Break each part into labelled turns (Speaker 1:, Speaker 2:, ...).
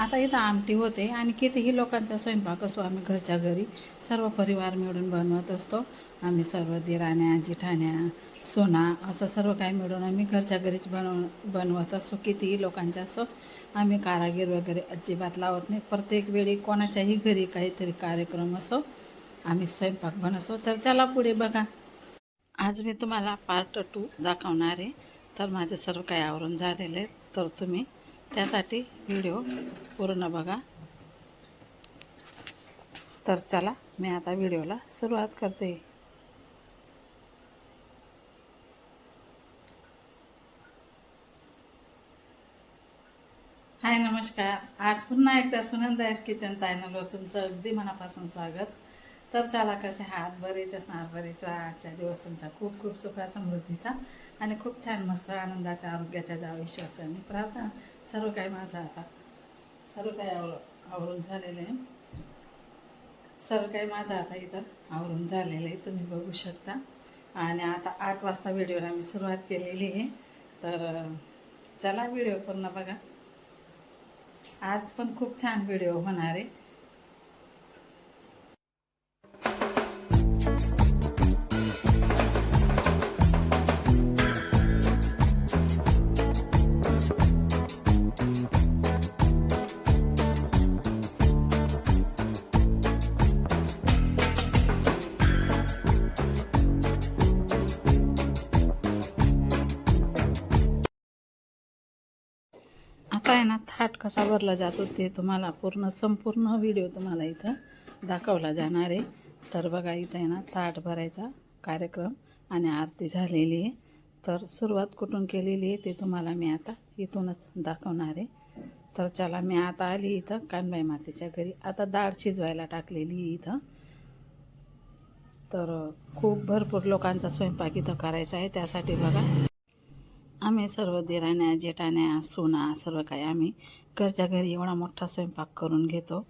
Speaker 1: आता इथं आमटी होते. आणि कितीही लोकांचा स्वयंपाक असो आम्ही घरच्या घरी सर्व परिवार मिळून बनवत असतो. आम्ही सर्व दिराण्या जिठाण्या सोना असं सर्व काही मिळून आम्ही घरच्या घरीच बनव बनवत असतो. कितीही लोकांचा असो आम्ही कारागीर वगैरे अजिबात लावत नाही. प्रत्येक वेळी कोणाच्याही घरी काहीतरी कार्यक्रम असो आम्ही स्वयंपाक बनवतो. तर चला पुढे बघा. आज मी तुम्हाला पार्ट टू दाखवणार आहे. तर माझं सर्व काही आवरून झालेलं आहे. तर तुम्ही त्यासाठी व्हिडिओ पूर्ण बघा. तर चला मी आता व्हिडिओला सुरुवात करते. हाय नमस्कार. आज पुन्हा एकदा सुनंदा एस किचन चॅनलवर तुमचं अगदी मनापासून स्वागत. तर चला कसे हात बरेच असणार बरेच आजच्या दिवस तुमचा खूप खूप सुखा समृद्धीचा आणि खूप छान मस्त आनंदाच्या आरोग्याच्या जाव ईश्वरचा. आणि प्रार्थना सर्व काही माझं आता सर्व काही आवर आवरून झालेलं आहे. सर्व काही माझं आता इथं आवरून झालेलं आहे. तुम्ही बघू शकता. आणि आता आठ वाजता व्हिडिओला मी सुरुवात केलेली आहे. तर चला व्हिडिओ पूर्ण बघा. आज पण खूप छान व्हिडिओ होणार आहे. आहे ना थाट कसा भरला जातो ते तुम्हाला? पूर्ण संपूर्ण व्हिडिओ तुम्हाला इथं दाखवला जाणार आहे. तर बघा इथं आहे ना थाट भरायचा कार्यक्रम आणि आरती झालेली आहे. तर सुरुवात कुठून केलेली आहे ते तुम्हाला मी आता इथूनच दाखवणार आहे. तर चला मी आता आली इथं कानबाई मातेच्या घरी. आता डाळ शिजवायला टाकलेली आहे इथं. तर खूप भरपूर लोकांचा स्वयंपाक इथं करायचा आहे. त्यासाठी बघा आम्ही सर्व दिराण्या जेठाण्या सोना सर्व काही आम्ही घरच्या घरी एवढा मोठा स्वयंपाक करून घेतो.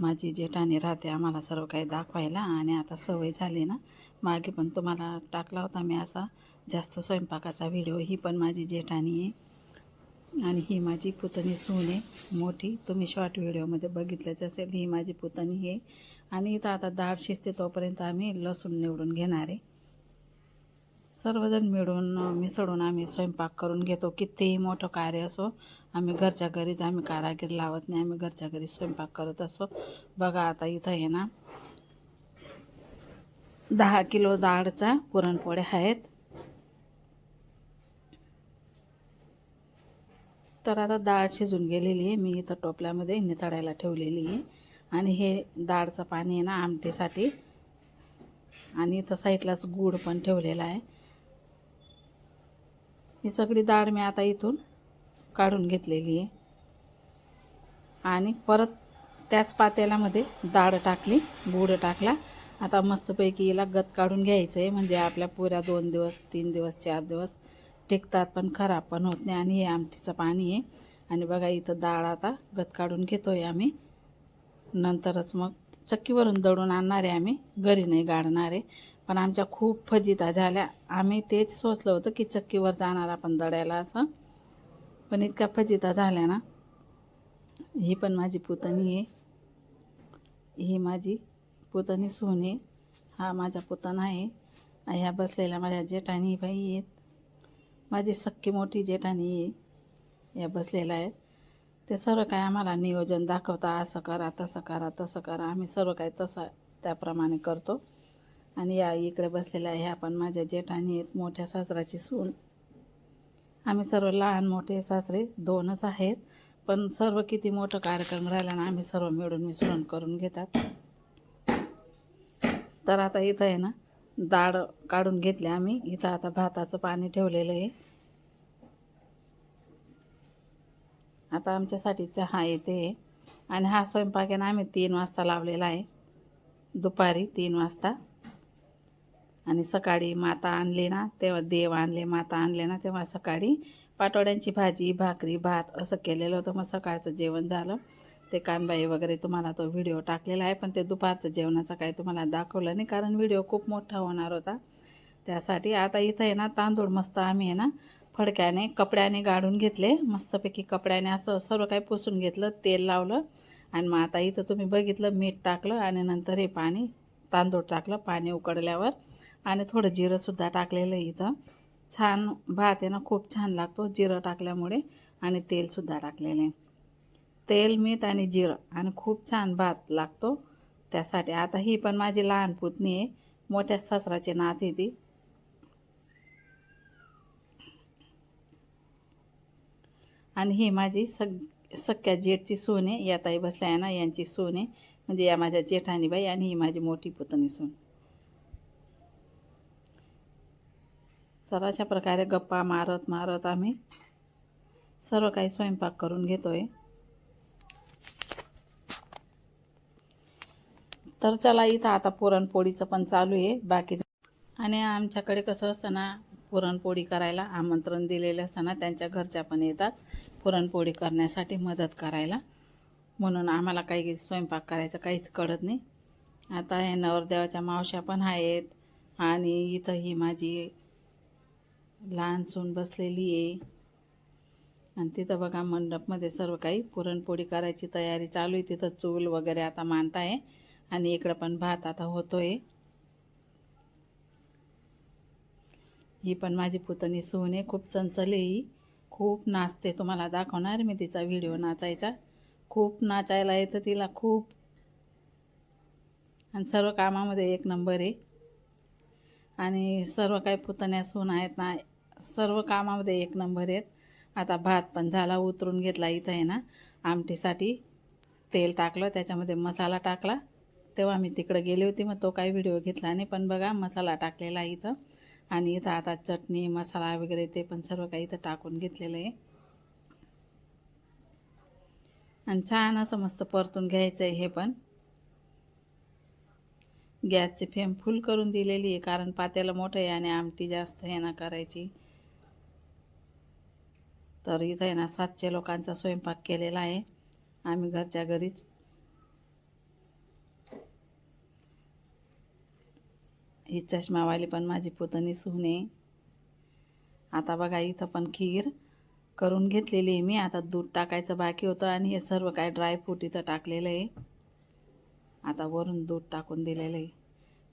Speaker 1: माझी जेठाणी राहते आम्हाला सर्व काही दाखवायला आणि आता सवय झाली ना मागे पण तुम्हाला टाकला होता मी असा जास्त स्वयंपाकाचा व्हिडिओ. ही पण माझी जेठाणी आहे आणि ही माझी पुतणी सून आहे मोठी. तुम्ही शॉर्ट व्हिडिओमध्ये बघितलंच असेल ही माझी पुतणी आहे. आणि इथं आता डाळ शिजते तोपर्यंत आम्ही लसूण निवडून घेणार आहे. सर्वजण मिळून मिसळून आम्ही स्वयंपाक करून घेतो. कितीही मोठं कार्य असो आम्ही घरच्या घरीच आम्ही कारागीर लावत नाही. आम्ही घरच्या घरी स्वयंपाक करत असो. बघा आता इथं आहे ना दहा किलो डाळचा पुरणपोळ्या आहेत. तर आता डाळ शिजून गेलेली आहे. मी इथं टोपल्यामध्ये नितळायला ठेवलेली आहे. आणि हे डाळचं पाणी आहे ना आमटीसाठी. आणि इथं साईडलाच गूळ पण ठेवलेला आहे. ही सगळी डाळ मी आता इथून काढून घेतलेली आहे. आणि परत त्याच पातेल्यामध्ये डाळ टाकली गुड टाकला. आता मस्तपैकी हिला गत काढून घ्यायचं आहे म्हणजे आपल्या पुऱ्या दोन दिवस तीन दिवस चार दिवस टिकतात पण खराब पण होत नाही. आणि हे आमटीचं पाणी आहे. आणि बघा इथं डाळ आता गत काढून घेतो आहे आम्ही. नंतरच मग चक्कीवरून दळून आणणार आहे आम्ही. घरी नाही गाडणार आहे. पण आमच्या खूप फजिता झाल्या. आम्ही तेच सोचलं होतं की चक्कीवर जाणार आपण दड्याला असं. पण इतक्या फजिता झाल्या ना. ही पण माझी पुतणी आहे. ही माझी पुतणी सोने. हा माझा पुतणा आहे. ह्या बसलेल्या माझ्या जेठाणी बाई आहेत. माझी सख्खी मोठी जेठाणी आहे. या बसलेल्या आहेत. ते सर्व काय आम्हाला नियोजन दाखवता असं करा तसं करा तसं करा. आम्ही सर्व काय तसं त्याप्रमाणे करतो. आणि या इकडे बसलेल्या ह्या पण माझ्या जेठाणी आहेत मोठ्या सासराची सून. आम्ही सर्व लहान मोठे सासरे दोनच आहेत. पण सर्व किती मोठं कार्यक्रम राहिला ना आम्ही सर्व मिळून मिसळून करून घेतात. तर आता इथं आहे ना डाळ काढून घेतली आम्ही. इथं आता भाताचं पाणी ठेवलेलं आहे. आता आमच्यासाठी चहा येते. आणि हा स्वयंपाक आहे ना आम्ही तीन वाजता लावलेला आहे. दुपारी तीन वाजता. आणि सकाळी माता आणली ना तेव्हा देव आणले माता आणले ना तेव्हा सकाळी पाटोड्यांची भाजी भाकरी भात असं केलेलं होतं. मग सकाळचं जेवण झालं. ते कानबाई वगैरे तुम्हाला तो व्हिडिओ टाकलेला आहे पण ते दुपारचं जेवणाचं काही तुम्हाला दाखवलं नाही कारण व्हिडिओ खूप मोठा होणार होता. त्यासाठी आता इथं आहे ना तांदूळ मस्त आम्ही आहे ना फडक्याने कपड्याने गाडून घेतले. मस्तपैकी कपड्याने असं सर्व काही पुसून घेतलं तेल लावलं. आणि मग आता इथं तुम्ही बघितलं मीठ टाकलं आणि नंतर हे पाणी तांदूळ टाकलं पाणी उकडल्यावर. आणि थोडं जिरंसुद्धा टाकलेलं आहे इथं. छान भात आहे ना खूप छान लागतो जिरं टाकल्यामुळे आणि तेलसुद्धा टाकलेलं आहे. तेल मीठ आणि जिरं आणि खूप छान भात लागतो त्यासाठी. आता ही पण माझी लहान पुतणी आहे मोठ्या सासराची नात ती. आणि ही माझी सग सख्या जेठची सून आहे या ताई बसल्या आहे ना यांची सून आहे. म्हणजे या माझ्या जेठानी बाई आणि ही माझी मोठी पुतणी सून. तर अशा प्रकारे गप्पा मारत मारत आम्ही सर्व काही स्वयंपाक करून घेतो आहे तर चला इथं आता पुरणपोळीचं पण चालू आहे बाकी आणि आमच्याकडे कसं असतं ना पुरणपोळी करायला आमंत्रण दिलेलं असताना त्यांच्या घरच्या पण येतात पुरणपोळी करण्यासाठी मदत करायला. म्हणून आम्हाला काही स्वयंपाक करायचं काहीच कळत नाही. आता हे नवरदेवाच्या मावश्या पण आहेत आणि इथं ही माझी लहान सून बसलेली आहे. आणि तिथं बघा मंडपमध्ये सर्व काही पुरणपोळी करायची तयारी चालू आहे. तिथं चूल वगैरे आता मांडता आहे. आणि इकडं पण भात आता होतो आहे ही पण माझी पुतणी सून आहे. खूप चंचल आहे ही. खूप नाचते. तुम्हाला दाखवणार मी तिचा व्हिडिओ नाचायचा. खूप नाचायला येतं तिला खूप. आणि सर्व कामामध्ये एक नंबर आहे. आणि सर्व काही पुतण्या सून आहेत ना सर्व कामामध्ये एक नंबर आहेत. आता भात पण झाला उतरून घेतला इथं आहे ना आमटीसाठी. तेल टाकलं त्याच्यामध्ये मसाला टाकला. तेव्हा मी तिकडं गेले होते मग तो काही व्हिडिओ घेतला नाही. पण बघा मसाला टाकलेला आहे इथं. आणि इथं आता चटणी मसाला वगैरे ते पण सर्व काही इथं टाकून घेतलेलं आहे. आणि छान असं मस्त परतून घ्यायचं आहे हे पण. गॅसची फेम फुल करून दिलेली आहे कारण पात्याला मोठं आहे आणि आमटी जास्त हे ना करायची. तर इथं आहे ना सातशे लोकांचा स्वयंपाक केलेला आहे. आम्ही घरच्या घरीच. ही चष्मावाली पण माझी पुतणी सुने. आहे आता बघा इथं पण खीर करून घेतलेली आहे मी. आता दूध टाकायचं बाकी होतं आणि हे सर्व काय ड्रायफ्रूट इथं टाकलेलं आहे. आता वरून दूध टाकून दिलेलं आहे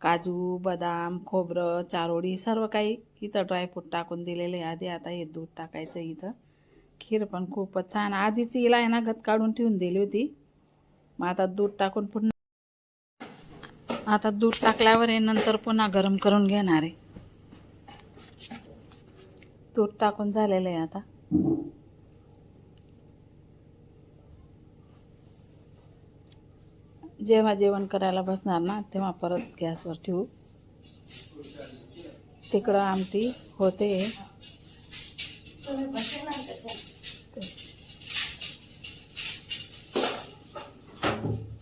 Speaker 1: काजू बदाम खोबरं चारोळी सर्व काही इथं ड्रायफ्रूट टाकून दिलेलं आहे आधी आता हे दूध टाकायचं इथं. खीर पण खूपच छान. आधीच हिला आहे ना गत काढून ठेवून दिली होती. मग आता दूध टाकून पुन्हा आता दूध टाकल्यावर हे नंतर पुन्हा गरम करून घेणार आहे. दूध टाकून झालेलं आहे आता. जेव्हा जेवण करायला बसणार ना तेव्हा परत गॅसवर ठेवू. तिकडं आमटी होते.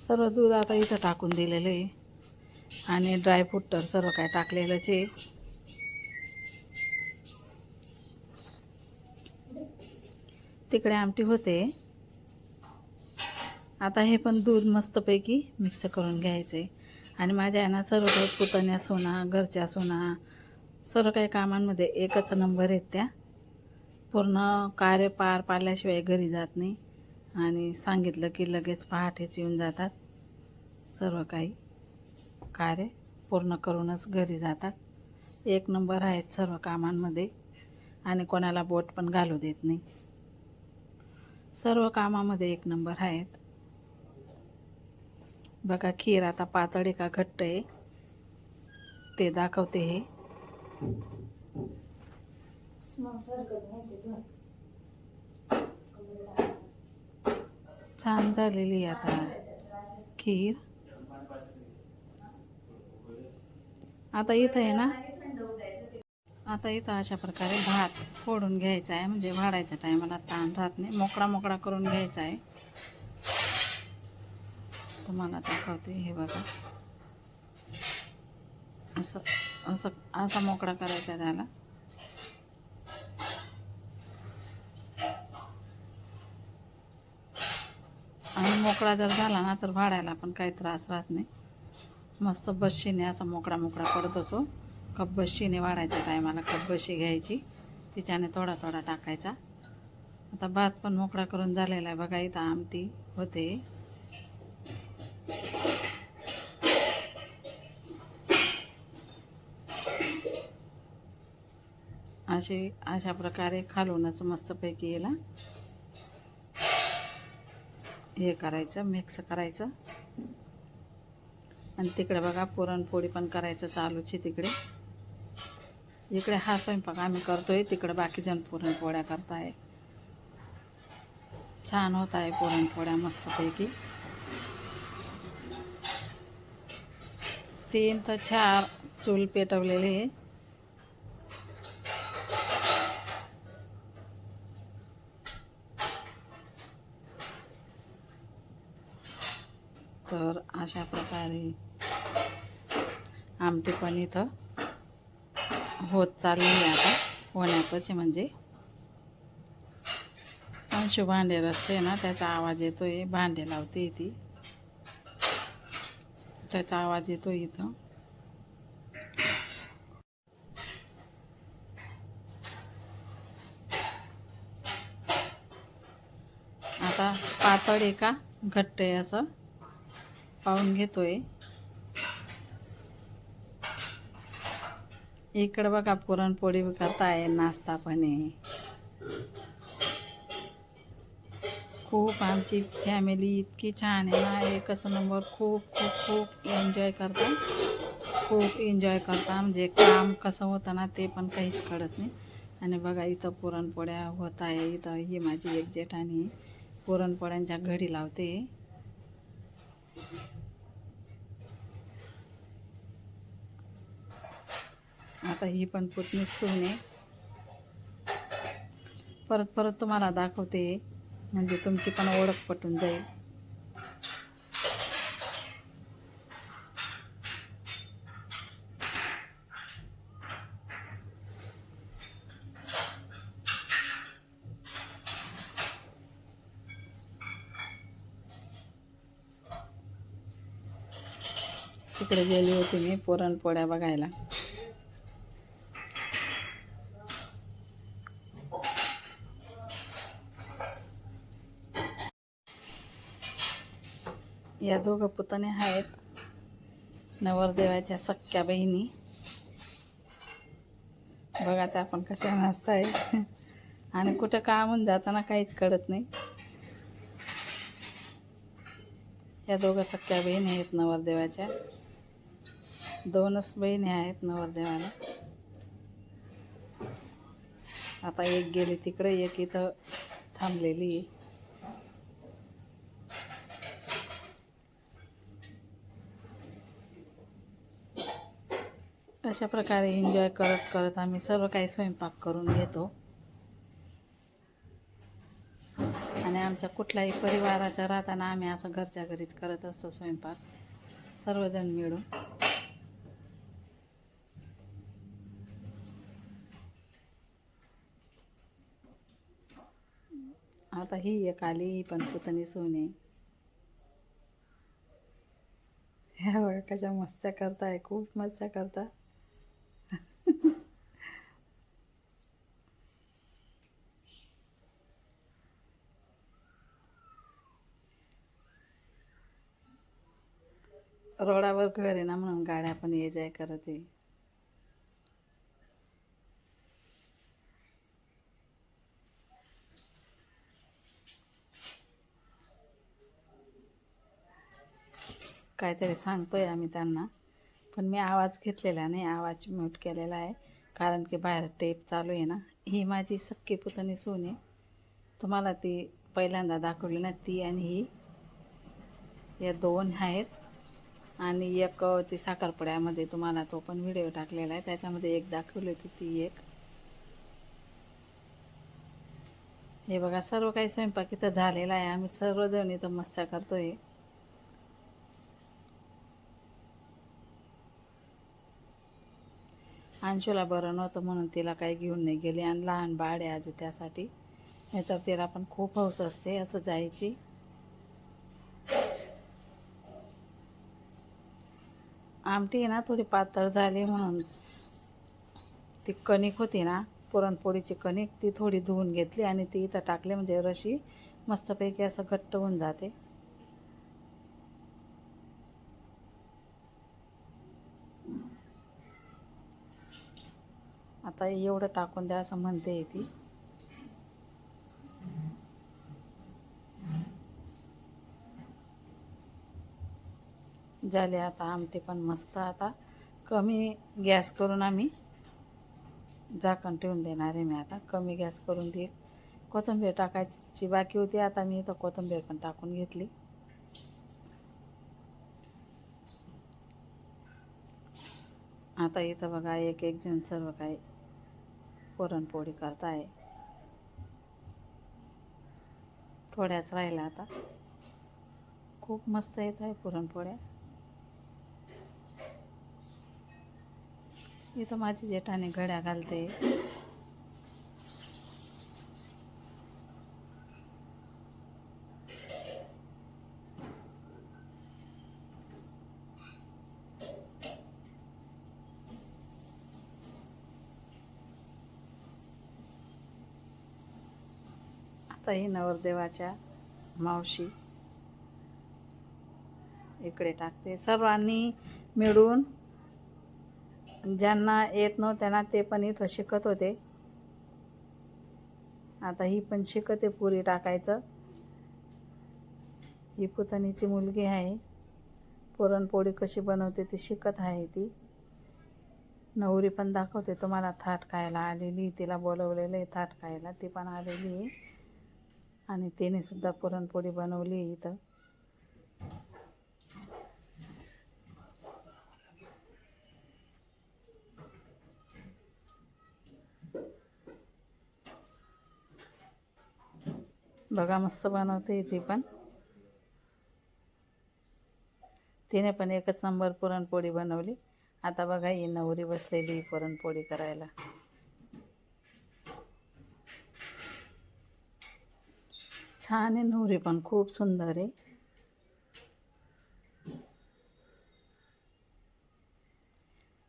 Speaker 1: सर्व दूध आता इथं टाकून दिलेलं आहे. आणि ड्रायफ्रूट तर सर्व काय टाकलेलंच आहे. तिकडे आमटी होते. आता हे पण दूध मस्तपैकी मिक्स करून घ्यायचं. आहे आणि माझ्या आहे ना सर्व काही पुतण्या सोना घरच्या सोना सर्व काही कामांमध्ये एकच नंबर आहेत त्या. पूर्ण कार्य पार पाडल्याशिवाय घरी जात नाही. आणि सांगितलं की लगेच पहाटेच येऊन जातात. सर्व काही कार्य पूर्ण करूनच घरी जातात. एक नंबर आहेत सर्व कामांमध्ये. आणि कोणाला बोट पण घालू देत नाही. सर्व कामामध्ये एक नंबर आहेत. बघा खीर आता पातळ आहे का घट्ट आहे. ते दाखवते हे. छान झालेली आहे आता खीर. आता इथं आहे ना? आता इथं अशा प्रकारे भात फोडून घ्यायचा आहे म्हणजे वाढायच्या टायमाला ताण राहत नाही. मोकळा मोकळा करून घ्यायचा आहे. तुम्हाला दाखवते हे बघा. असं असं असा मोकळा करायचा त्याला. आणि मोकळा जर झाला ना तर वाढायला पण काही त्रास राहत नाही. मस्त बशीने असा मोकळा मोकळा पडत होतो कप बशीने वाढायच्या टायमाला कप बशी घ्यायची. तिच्याने थोडा थोडा टाकायचा. आता भात पण मोकळा करून झालेला आहे बघा इथं आमटी होते. असे अशा प्रकारे खालूनच मस्तपैकी याला हे करायचं मिक्स करायचं. आणि तिकडे बघा पुरणपोळी पण करायचं चालूच आहे तिकडे. इकडे हा स्वयंपाक आम्ही करतोय तिकडे बाकीजण पुरणपोळ्या करताय. छान होत आहे पुरणपोळ्या मस्तपैकी. तीन तर चार चूल पेटवलेले आहे तर अशा प्रकारे आमटी पण इथं होत चालली आता. होण्यातच आहे म्हणजे. अंशू भांडे रचते ना त्याचा आवाज येतोय. भांडे लावते ती. त्याचा आवाज येतो इथं. आता पातळ आहे का? घट्ट आहे असं. पाहून घेतोय. इकडं बघा पुरणपोळी करताय नाश्ता पण आहे खूप आमची फॅमिली इतकी छान आहे ना एकच नंबर खूप खूप खूप एन्जॉय करता खूप एन्जॉय करता म्हणजे काम कसं होतं ना ते पण काहीच कळत नाही. आणि बघा इथं पुरणपोळ्या होत आहे. इथं ही माझी एक जेठाणी पुरणपोळ्यांच्या घडी लावते. आता ही पण पुतणी सून. आहे परत परत तुम्हाला दाखवते म्हणजे तुमची पण ओळख पटून जाईल. तिकडे गेली होती मी पुरणपोळ्या बघायला. या दोघं पुतणे आहेत. नवरदेवाच्या सख्या बहिणी. बघा त्या आपण कशा नाचताय. आणि कुठं कामून जाताना काहीच कळत नाही. या दोघं सख्या बहिणी आहेत नवरदेवाच्या. दोनच बहिणी आहेत नवरदेवाला. आता एक गेली तिकडे एक इथं थांबलेली. आहे अशा प्रकारे एन्जॉय करत करत आम्ही सर्व काही स्वयंपाक करून घेतो. आणि आमच्या कुठल्याही परिवाराचा राहताना आम्ही असं घरच्या घरीच करत असतो स्वयंपाक सर्वजण मिळून. आता ही एक आली ही पण पुतणी सोने. ह्या बघा कशा मस्त्या करताय खूप मस्त्या करता. रोडावर घर आहे ना म्हणून गाड्या पण ये जाय करत आहे काहीतरी सांगतोय आम्ही त्यांना. पण मी आवाज घेतलेला नाही आवाज म्यूट केलेला आहे. कारण की बाहेर टेप चालू आहे ना. ही माझी सक्की पुतणी सून आहे. तुम्हाला ती पहिल्यांदा दाखवली ना ती आणि ही. या दोन आहेत. आणि एक ती साखरपुड्यामध्ये तुम्हाला तो पण व्हिडिओ टाकलेला आहे. त्याच्यामध्ये एक दाखवली होती ती एक. हे बघा सर्व काही स्वयंपाक इथं झालेला आहे. आम्ही सर्वजण इथं मस्त्या करतोय. अंशूला बरं नव्हतं म्हणून तिला काही घेऊन नाही गेली. आणि लहान बाळ आहे आजू त्यासाठी. नाहीतर तिला पण खूप हौस असते असं जायची. आमटी ना थोडी पातळ झाली म्हणून ती कणिक होती ना पुरणपोळीची कणिक ती थोडी धुवून घेतली आणि ती इथं टाकली. म्हणजे रशी मस्तपैकी असं घट्ट होऊन जाते. आता एवढं टाकून द्या असं म्हणते ती. झाले आता आमटे पण मस्त आता. कमी गॅस करून आम्ही झाकण ठेवून देणार आहे मी आता. कमी गॅस करून देईल. कोथिंबीर टाकायची बाकी होती आता मी इथं कोथिंबीर पण टाकून घेतली. आता इथं बघा एक एक जण सर्व काही पुरणपोळी करताय. थोड्याच राहिला आता. खूप मस्त येत आहे पुरणपोळ्या. इथं माझी जेठाने घड्या घालते. आताही नवरदेवाच्या मावशी इकडे टाकते. सर्वांनी मिळून ज्यांना येत नव्हतं त्यांना ते पण इथं शिकत होते. आता ही पण शिकते पुरी टाकायचं. ही पुतणीची मुलगी आहे. पुरणपोळी कशी बनवते ती शिकत आहे ती. नवरी पण दाखवते तुम्हाला थाट खायला आलेली तिला बोलवलेलं आहे थाट खायला ती पण आलेली आहे. आणि तिने सुद्धा पुरणपोळी बनवली इथं. बघा मस्त बनवते ती पण. तिने पण एकच नंबर पुरणपोळी बनवली. आता बघा ही नवरी बसलेली पुरणपोळी करायला. छान आहे नवरी पण खूप सुंदर आहे.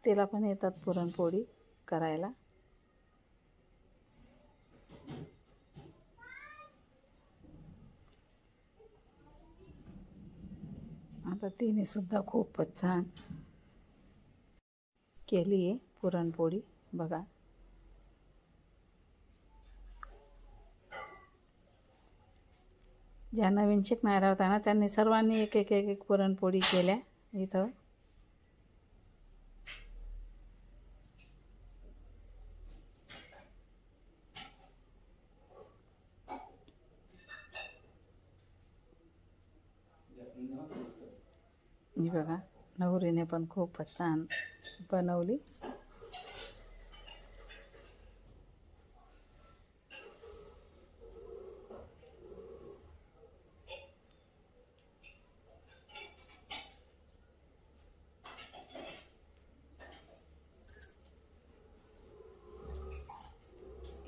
Speaker 1: तिला पण येतात पुरणपोळी करायला. आता तिने सुद्धा खूपच छान केली आहे पुरणपोळी बघा. ज्या नवीन शिकणाऱ्या होत्या ना त्यांनी सर्वांनी एक एक एक एक पुरणपोळी केल्या इथं. ही बघा नवरीने पण खूपच छान बनवली.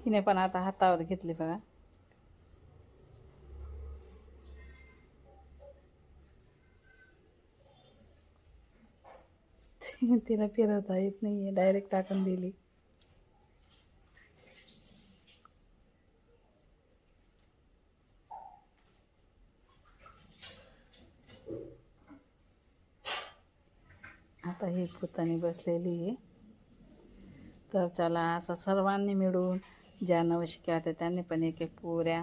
Speaker 1: हिने पण आता हातावर घेतली बघा. तिला फिरवता येत नाही डायरेक्ट टाकून दिली. आता ही पुतानी बसलेली आहे. तर चला असं सर्वांनी मिळून ज्या नवशिक्या होत्या त्यांनी पण एक एक पुऱ्या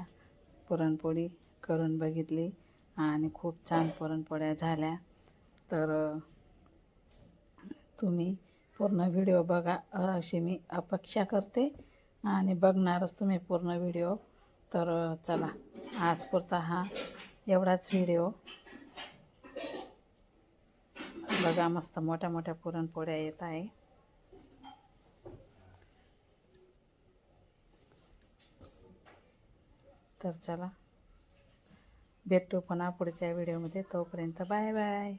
Speaker 1: पुरणपोळी करून बघितली आणि खूप छान पुरणपोळ्या झाल्या. तर तुम्ही पूर्ण व्हिडिओ बघा अशी मी अपेक्षा करते आणि बघणारच तुम्ही पूर्ण व्हिडिओ. तर चला आज पुरता हा एवढाच व्हिडिओ. बघा मस्त मोठ्या मोठ्या पुरणपोळ्या येत आहे. तर चला. भेटू पुन्हा पुढच्या व्हिडिओमध्ये. तोपर्यंत बाय बाय.